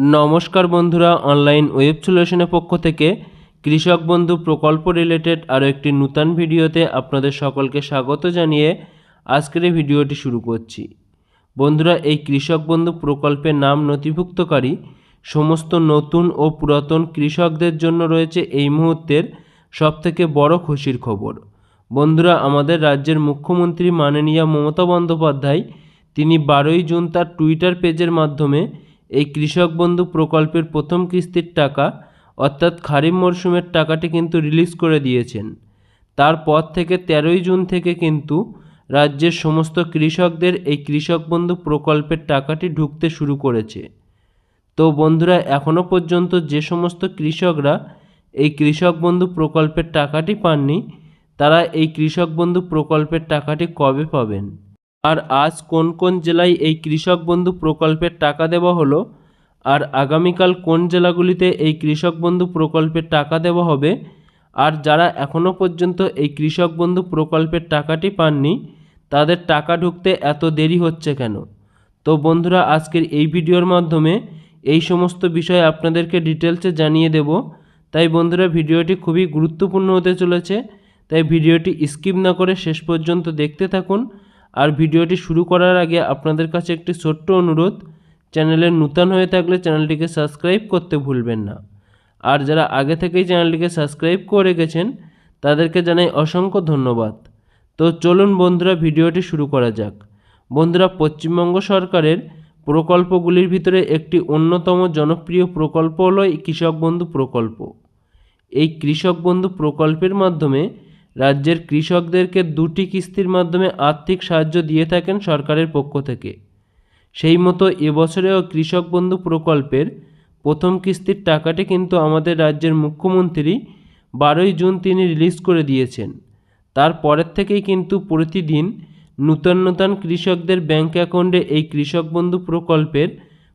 নমস্কার বন্ধুরা online web সলিউশনের পক্ষ থেকে কৃষক বন্ধু প্রকল্প রিলেটেড আরও একটি নূতন ভিডিওতে আপনাদের সকলকে স্বাগত জানিয়ে আজকের এই ভিডিওটি শুরু করছি। বন্ধুরা, এই কৃষক বন্ধু প্রকল্পের নাম নথিভুক্তকারী। সমস্ত নতুন ও পুরাতন কৃষকদের জন্য রয়েছে এই মুহূর্তের সবথেকে বড় খুশির খবর। বন্ধুরা, আমাদের রাজ্যের মুখ্যমন্ত্রী মাননীয় মমতা বন্দ্যোপাধ্যায়, তিনি বারোই জুন তার টুইটার পেজের মাধ্যমে এই কৃষক বন্ধু প্রকল্পের প্রথম কিস্তির টাকা, অর্থাৎ খারিফ মরশুমের টাকাটি কিন্তু রিলিজ করে দিয়েছেন। তারপর থেকে তেরোই জুন থেকে কিন্তু রাজ্যের সমস্ত কৃষকদের এই কৃষক বন্ধু প্রকল্পের টাকাটি ঢুকতে শুরু করেছে। তো বন্ধুরা এখনও পর্যন্ত যে সমস্ত কৃষকরা এই কৃষক বন্ধু প্রকল্পের টাকাটি পাননি, তারা এই কৃষক বন্ধু প্রকল্পের টাকাটি কবে পাবেন? আর আজ কোন কোন জেলায় এই কৃষক বন্ধু প্রকল্পের টাকা দেওয়া হলো? আর আগামীকাল কোন জেলাগুলিতে এই কৃষক বন্ধু প্রকল্পের টাকা দেওয়া হবে? আর যারা এখনও পর্যন্ত এই কৃষক বন্ধু প্রকল্পের টাকাটি পাননি, তাদের টাকা ঢুকতে এত দেরি হচ্ছে কেন? তো বন্ধুরা, আজকের এই ভিডিওর মাধ্যমে এই সমস্ত বিষয় আপনাদেরকে ডিটেলসে জানিয়ে দেব। তাই বন্ধুরা, ভিডিওটি খুবই গুরুত্বপূর্ণ হতে চলেছে। তাই ভিডিওটি স্কিপ না করে শেষ পর্যন্ত দেখতে থাকুন। আর ভিডিওটি শুরু করার আগে আপনাদের কাছে একটি ছোট্ট অনুরোধ, চ্যানেলে নূতন হয়ে থাকলে চ্যানেলটিকে সাবস্ক্রাইব করতে ভুলবেন না। আর যারা আগে থেকেই চ্যানেলটিকে সাবস্ক্রাইব করে গেছেন তাদেরকে জানাই অসংখ্য ধন্যবাদ। তো চলুন বন্ধুরা, ভিডিওটি শুরু করা যাক। বন্ধুরা, পশ্চিমবঙ্গ সরকারের প্রকল্পগুলির ভিতরে একটি অন্যতম জনপ্রিয় প্রকল্প হলো কৃষক বন্ধু প্রকল্প। এই কৃষক বন্ধু প্রকল্পের মাধ্যমে রাজ্যের কৃষকদেরকে দুটি কিস্তির মাধ্যমে আর্থিক সাহায্য দিয়ে থাকেন সরকারের পক্ষ থেকে। সেই মতো এবছরেও কৃষক বন্ধু প্রকল্পের প্রথম কিস্তির টাকাটি কিন্তু আমাদের রাজ্যের মুখ্যমন্ত্রী বারোই জুন তিনি রিলিজ করে দিয়েছেন। তারপরের থেকেই কিন্তু প্রতিদিন নূতন নূতন কৃষকদের ব্যাঙ্ক অ্যাকাউন্টে এই কৃষক বন্ধু প্রকল্পের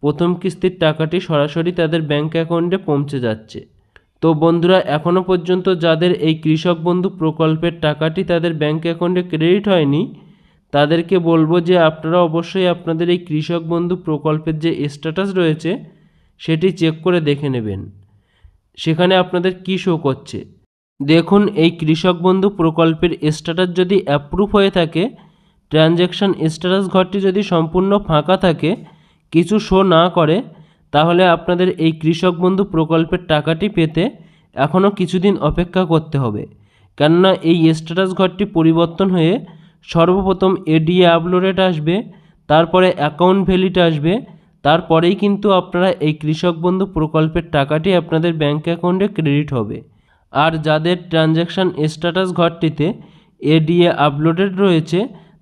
প্রথম কিস্তির টাকাটি সরাসরি তাদের ব্যাঙ্ক অ্যাকাউন্টে পৌঁছে যাচ্ছে। তো বন্ধুরা এখনও পর্যন্ত যাদের এই কৃষক বন্ধু প্রকল্পের টাকাটি তাদের ব্যাংক অ্যাকাউন্টে ক্রেডিট হয়নি, তাদেরকে বলব যে আপনারা অবশ্যই আপনাদের এই কৃষক বন্ধু প্রকল্পের যে স্ট্যাটাস রয়েছে, সেটি চেক করে দেখে নেবেন। সেখানে আপনাদের কী শো করছে? দেখুন, এই কৃষক বন্ধু প্রকল্পের স্ট্যাটাস যদি অ্যাপ্রুভ হয়ে থাকে ট্রানজ্যাকশান স্ট্যাটাস ঘরটি যদি সম্পূর্ণ ফাঁকা থাকে, কিছু শো না করে তাহলে আপনাদের এই কৃষক বন্ধু প্রকল্পের টাকাটি পেতে এখনও কিছুদিন অপেক্ষা করতে হবে। কেননা এই স্ট্যাটাস ঘরটি পরিবর্তন হয়ে সর্বপ্রথম এডিএ আপলোডেড আসবে, তারপরে অ্যাকাউন্ট ভ্যালিড আসবে, তারপরেই কিন্তু আপনারা এই কৃষক বন্ধু প্রকল্পের টাকাটি আপনাদের ব্যাঙ্ক অ্যাকাউন্টে ক্রেডিট হবে। আর যাদের ট্রানজ্যাকশান স্ট্যাটাস ঘরটিতে এডিএ আপলোডেড রয়েছে,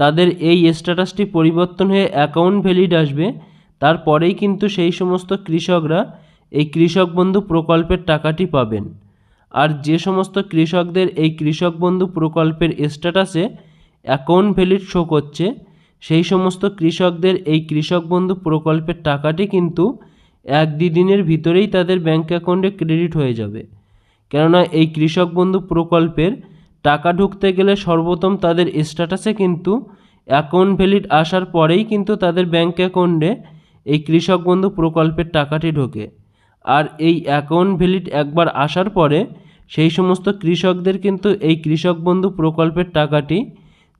তাদের এই স্ট্যাটাসটি পরিবর্তন হয়ে অ্যাকাউন্ট ভ্যালিড আসবে তারপরেই কিন্তু সেই সমস্ত কৃষকরা এই কৃষক বন্ধু প্রকল্পের টাকাটি পাবেন। আর যে সমস্ত কৃষকদের এই কৃষক বন্ধু প্রকল্পের স্ট্যাটাসে অ্যাকাউন্ট ভ্যালিড শো করছে, সেই সমস্ত কৃষকদের এই কৃষক বন্ধু প্রকল্পের টাকাটি কিন্তু এক দিনের ভিতরেই তাদের ব্যাঙ্ক অ্যাকাউন্টে ক্রেডিট হয়ে যাবে। কেননা এই কৃষক বন্ধু প্রকল্পের টাকা ঢুকতে গেলে সর্বপ্রথম তাদের স্ট্যাটাসে কিন্তু অ্যাকাউন্ট ভ্যালিড আসার পরেই কিন্তু তাদের ব্যাঙ্ক অ্যাকাউন্টে এই কৃষক বন্ধু প্রকল্পের টাকাটি ঢোকে। আর এই অ্যাকাউন্ট ভ্যালিড একবার আসার পরে সেই সমস্ত কৃষকদের কিন্তু এই কৃষক বন্ধু প্রকল্পের টাকাটি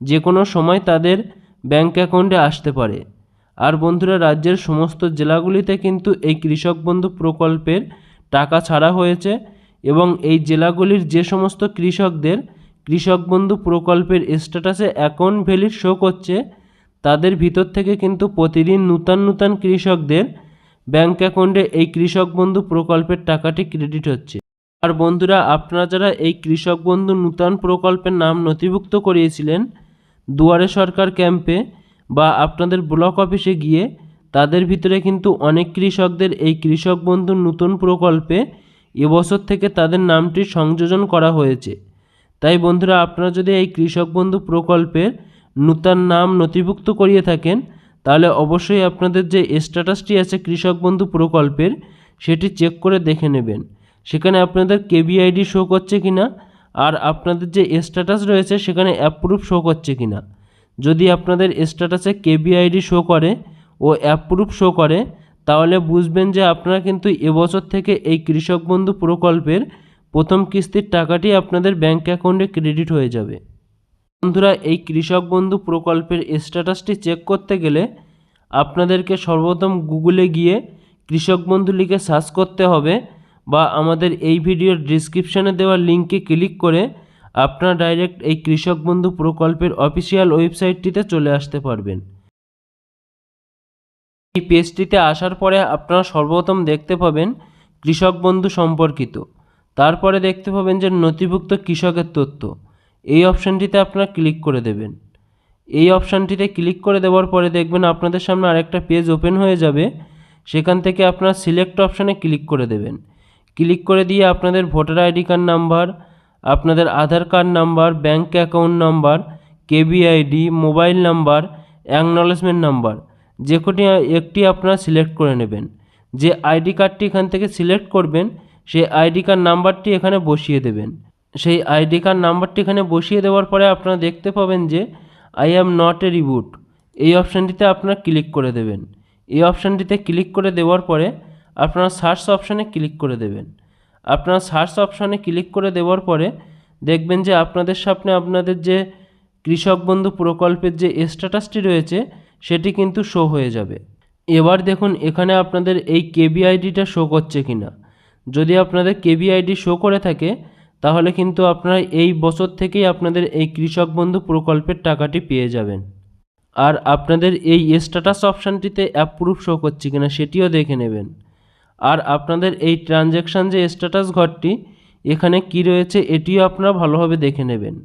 যে কোনো সময় তাদের ব্যাঙ্ক অ্যাকাউন্টে আসতে পারে। আর বন্ধুরা, রাজ্যের সমস্ত জেলাগুলিতে কিন্তু এই কৃষক বন্ধু প্রকল্পের টাকা ছাড়া হয়েছে এবং এই জেলাগুলির যে সমস্ত কৃষকদের কৃষক বন্ধু প্রকল্পের স্ট্যাটাসে অ্যাকাউন্ট ভ্যালিড শো করছে তাদের ভিতর থেকে কিন্তু প্রতিদিন নূতন নূতন কৃষকদের ব্যাঙ্ক অ্যাকাউন্টে এই কৃষক বন্ধু প্রকল্পের টাকাটি ক্রেডিট হচ্ছে। আর বন্ধুরা, আপনারা যারা এই কৃষক বন্ধু নূতন প্রকল্পের নাম নথিভুক্ত করিয়েছিলেন দুয়ারে সরকার ক্যাম্পে বা আপনাদের ব্লক অফিসে গিয়ে, তাদের ভিতরে কিন্তু অনেক কৃষকদের এই কৃষক বন্ধু নতুন প্রকল্পে এবছর থেকে তাদের নামটি সংযোজন করা হয়েছে। তাই বন্ধুরা, আপনারা যদি এই কৃষক বন্ধু প্রকল্পের নূতন নাম নথিভুক্ত করিয়ে থাকেন, তাহলে অবশ্যই আপনাদের যে স্ট্যাটাসটি আছে কৃষক বন্ধু প্রকল্পের, সেটি চেক করে দেখে নেবেন। সেখানে আপনাদের কেবিআইডি শো করছে কি না আর আপনাদের যে স্ট্যাটাস রয়েছে সেখানে অ্যাপ্রুভ শো করছে কি না যদি আপনাদের স্ট্যাটাসে কেবিআইডি শো করে ও অ্যাপ্রুভ শো করে, তাহলে বুঝবেন যে আপনারা কিন্তু এবছর থেকে এই কৃষক বন্ধু প্রকল্পের প্রথম কিস্তির টাকাটি আপনাদের ব্যাঙ্ক অ্যাকাউন্টে ক্রেডিট হয়ে যাবে। বন্ধুরা, এই কৃষক বন্ধু প্রকল্পের স্ট্যাটাসটি চেক করতে গেলে আপনাদেরকে সর্বপ্রথম গুগলে গিয়ে কৃষক বন্ধু লিখে সার্চ করতে হবে বা আমাদের এই ভিডিওর ডিসক্রিপশানে দেওয়া লিঙ্কে ক্লিক করে আপনারা ডাইরেক্ট এই কৃষক বন্ধু প্রকল্পের অফিসিয়াল ওয়েবসাইটটিতে চলে আসতে পারবেন। এই পেজটিতে আসার পরে আপনারা সর্বপ্রথম দেখতে পাবেন কৃষক বন্ধু সম্পর্কিত। তারপরে দেখতে পাবেন যে নথিভুক্ত কৃষকের তথ্য। এই অপশানটিতে আপনারা ক্লিক করে দেবেন। এই অপশানটিতে ক্লিক করে দেওয়ার পরে দেখবেন আপনাদের সামনে আরেকটা পেজ ওপেন হয়ে যাবে। সেখান থেকে আপনারা সিলেক্ট অপশানে ক্লিক করে দেবেন। ক্লিক করে দিয়ে আপনাদের ভোটার আইডি কার্ড নাম্বার, আপনাদের Aadhaar card number bank account number, KBID, mobile number, acknowledgement number, যে কোটি একটি আপনারা সিলেক্ট করে নেবেন। যে আইডি কার্ডটি এখান থেকে সিলেক্ট করবেন, সেই আইডি কার্ড নাম্বারটি এখানে বসিয়ে দেবেন। সেই আইডি কার্ড নাম্বারটি এখানে বসিয়ে দেওয়ার পরে আপনারা দেখতে পাবেন যে I am not a reboot এই অপশানটিতে আপনারা ক্লিক করে দেবেন। এই অপশানটিতে ক্লিক করে দেওয়ার পরে আপনারা সার্চ অপশানে ক্লিক করে দেবেন। আপনারা সার্চ অপশানে ক্লিক করে দেওয়ার পরে দেখবেন যে আপনাদের সামনে আপনাদের যে কৃষক বন্ধু প্রকল্পের যে স্ট্যাটাসটি রয়েছে, সেটি কিন্তু শো হয়ে যাবে। এবার দেখুন এখানে আপনাদের এই কেবি আইডিটা শো করছে কি না যদি আপনাদের কেবি আইডি শো করে থাকে তাহলে কিন্তু আপনারা এই বছর থেকেই আপনাদের এই কৃষক বন্ধু প্রকল্পের টাকাটি পেয়ে যাবেন। আর আপনাদের এই স্ট্যাটাস অপশানটিতে অ্যাপ্রুভ শো করছে কিনা সেটিও দেখে নেবেন। আর আপনাদের এই ট্রানজ্যাকশান যে স্ট্যাটাস ঘরটি, এখানে কি রয়েছে এটিও আপনারা ভালোভাবে দেখে নেবেন।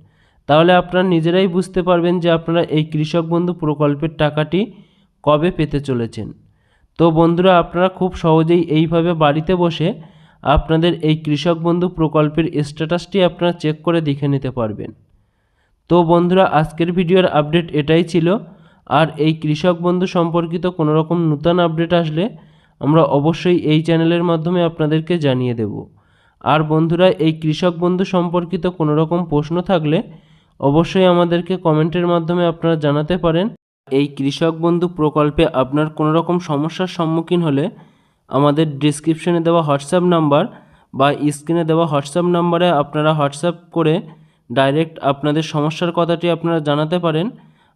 তাহলে আপনারা নিজেরাই বুঝতে পারবেন যে আপনারা এই কৃষক বন্ধু প্রকল্পের টাকাটি কবে পেতে চলেছেন। তো বন্ধুরা, আপনারা খুব সহজেই এইভাবে বাড়িতে বসে আপনাদের এই কৃষক বন্ধু প্রকল্পের স্ট্যাটাসটি আপনারা চেক করে দেখে নিতে পারবেন। তো বন্ধুরা, আজকের ভিডিওর আপডেট এটাই ছিল। আর এই কৃষক বন্ধু সম্পর্কিত কোনো রকম নূতন আপডেট আসলে আমরা অবশ্যই এই চ্যানেলের মাধ্যমে আপনাদেরকে জানিয়ে দেব। আর বন্ধুরা, এই কৃষক বন্ধু সম্পর্কিত কোনো রকম প্রশ্ন থাকলে অবশ্যই আমাদেরকে কমেন্টের মাধ্যমে আপনারা জানাতে পারেন। এই কৃষক বন্ধু প্রকল্পে আপনার কোনো রকম সমস্যার সম্মুখীন হলে আমাদের ডিসক্রিপশনে দেওয়া হোয়াটসঅ্যাপ নাম্বার বা স্ক্রিনে দেওয়া হোয়াটসঅ্যাপ নাম্বারে আপনারা হোয়াটসঅ্যাপ করে ডাইরেক্ট আপনাদের সমস্যার কথাটি আপনারা জানাতে পারেন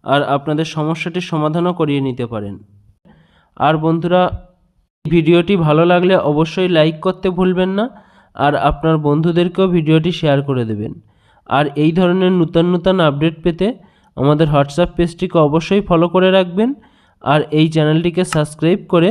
আর আপনাদের সমস্যাটির সমাধানও করিয়ে নিতে পারেন। আর বন্ধুরা, ভিডিওটি ভালো লাগলে অবশ্যই লাইক করতে ভুলবেন না আর আপনার বন্ধুদেরকেও ভিডিওটি শেয়ার করে দেবেন। আর এই ধরনের নূতন নূতন আপডেট পেতে আমাদের হোয়াটসঅ্যাপ পেজটিকে অবশ্যই ফলো করে রাখবেন আর এই চ্যানেলটিকে সাবস্ক্রাইব করে